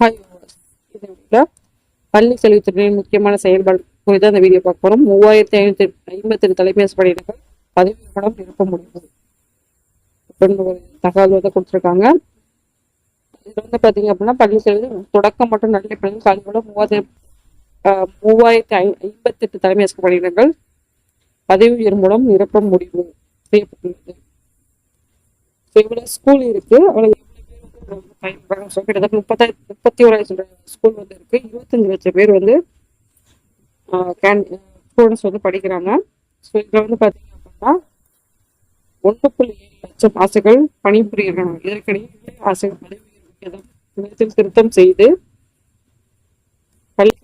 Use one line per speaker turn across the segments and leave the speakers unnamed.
Hi இந்த பள்ளி கல்வித்துறையின் முக்கியமான செயல்பாடு குறித்து அந்த வீடியோ பார்க்க போகிறோம் மூவாயிரத்தி ஐநூற்றி ஐம்பத்தி தலைமை படையினர்கள் பதவி மூலம் நிரப்ப முடியாது அப்படின்னு ஒரு தகவல் வந்து கொடுத்துருக்காங்க. இது வந்து பார்த்தீங்க அப்படின்னா பள்ளி கல்வி தொடக்கம் மற்றும் நடுநிலை பள்ளி காலையோட மூவாயிரத்தி ஆஹ், மூவாயிரத்தி ஐ ஐம்பத்தெட்டு தலைமை ஆசிரியர் பணியிடங்கள் பதவி உயர் மூலம் நிரப்ப முடிவு செய்யப்பட்டுள்ளது. ஸ்கூல் இருக்கு. அவ்வளோ கிட்டத்தட்ட முப்பத்தாயிரம் முப்பத்தி ஓராயிரம் ஸ்கூல் வந்து இருக்கு இருபத்தஞ்சு லட்சம் பேர் வந்து கேன் ஸ்டூடெண்ட்ஸ் வந்து படிக்கிறாங்க ஸோ இதில் வந்து பார்த்தீங்க அப்படின்னா ஒன்று புள்ளி ஏழு லட்சம் ஆசைகள் பணிபுரிகிறாங்க இதற்கிடையே ஆசைகள் பதவி திருத்தம் செய்து பள்ளி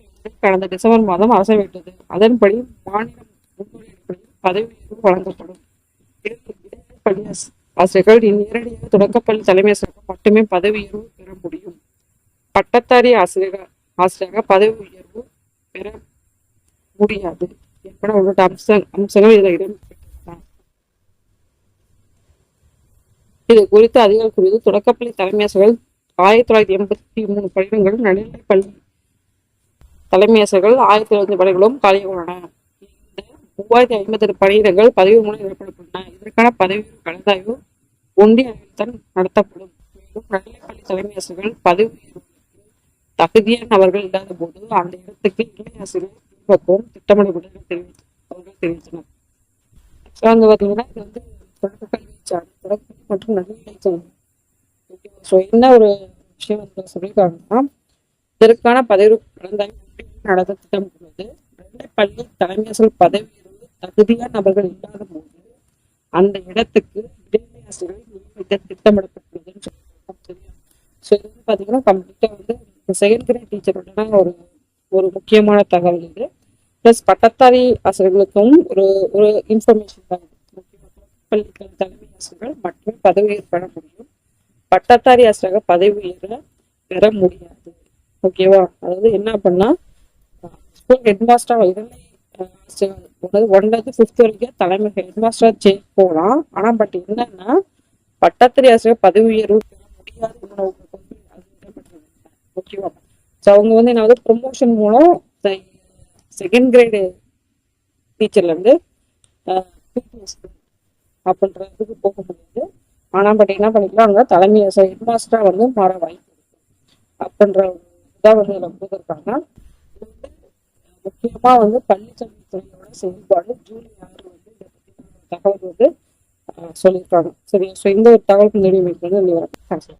கடந்த டிசம்பர் மாதம் அரசவிட்டது அதன்படி மாநிலம் முன்னுரிமை பதவி வழங்கப்படும் பள்ளி ஆசிரியர்கள் நேரடியாக தொடக்கப்பள்ளி தலைமை ஆசிரியர்கள் மட்டுமே பதவி உயர்வு பெற முடியும். பட்டதாரி ஆசிரியர் ஆசிரியராக பதவி உயர்வு பெற முடியாது என்பன உள்ளிட்ட அம்ச அம்சங்கள் இதில் இடம் இது குறித்து அதிகாரி குறித்து தொடக்கப்பள்ளி தலைமை ஆசிரியர்கள் ஆயிரத்தி தொள்ளாயிரத்தி எண்பத்தி மூணு பள்ளிகளும் நடுநிலை பள்ளி தலைமை ஆசிரியர்கள் ஆயிரத்தி தொள்ளாயிரத்தி பள்ளிகளும் காலியாக உள்ளன. இந்த மூவாயிரத்தி ஐம்பத்தெட்டு பணியிடங்கள் பதவி மூலம் நிரப்பப்பட்டுள்ளன. இதற்கான பதவி கலந்தாய்வு ஒன்றிய அளவில் நடத்தப்படும். மேலும் நடுநிலைப்பள்ளி தலைமை ஆசிரியர்கள் பதவி தகுதியான நபர்கள் இல்லாத போது அந்த இடத்துக்கு இணை ஆசிரியர் திரும்பவும் திட்டமிடப்பட்டு தெரிவித்து அவர்கள் தெரிவித்தனர். ஸோ அங்கே பார்த்தீங்கன்னா இது வந்து தொடக்க கல்வி சார்ந்து தொடக்க மற்றும் நடுநிலை சார்ந்து ஸோ என்ன ஒரு விஷயம் வந்து சொல்லியிருக்காங்கன்னா இதற்கான பதவி கலந்தாய்வு நடத்த திட்டமிட்டுள்ளது. நடுநிலைப்பள்ளி தலைமை ஆசிரியர் பதவி தகுதியான நபர்கள் இல்லாத போது அந்த இடத்துக்கு இடைநிலை ஆசிரியர்கள் நியமிக்க திட்டமிடப்பட்டுள்ளதுன்னு ஸோ இது வந்து பார்த்தீங்கன்னா கம்ப்ளீட்டாக வந்து செகண்ட் கிரேட் டீச்சரோட ஒரு ஒரு முக்கியமான தகவல் இது. ப்ளஸ் பட்டத்தாரி ஆசிரியர்களுக்கும் ஒரு ஒரு இன்ஃபர்மேஷன் தான் முக்கியமாக பள்ளிகள் தலைமை ஆசிரியர்கள் மட்டுமே பதவி உயர்வு முடியும். பட்டத்தாரி ஆசிரியராக பதவி உயர பெற முடியாது. ஓகேவா அதாவது என்ன பண்ணால் ஸ்கூல் ஹெட் மாஸ்டர் இடைநிலை ஒன்றாவது ஃபிஃப்த் வரைக்கும் தலைமை ஹெட் மாஸ்டர் சேஞ்ச் போகலாம் ஆனால் பட் என்னன்னா பட்டத்திரி ஆசிரியர் பதவி உயர்வு பெற முடியாது ஓகேவா ஸோ அவங்க வந்து என்ன வந்து ப்ரொமோஷன் மூலம் செகண்ட் கிரேடு டீச்சர்லேருந்து அப்படின்றதுக்கு போக முடியாது. ஆனால் பட் என்ன பண்ணிக்கலாம் அவங்க தலைமை ஹெட் மாஸ்டராக வந்து மாற வாய்ப்பு அப்படின்ற ஒரு இதாக வந்து இதில் கொடுத்துருக்காங்க. முக்கியமா வந்து பள்ளிக்கல்வித்துறையோட செயல்பாடு ஜூலை ஆறு வந்து இதை தகவல் வந்து சொல்லியிருக்காங்க. சரி ஸோ இந்த ஒரு தகவல் முன்னாடி வைக்கிறது தேங்க்ஸ்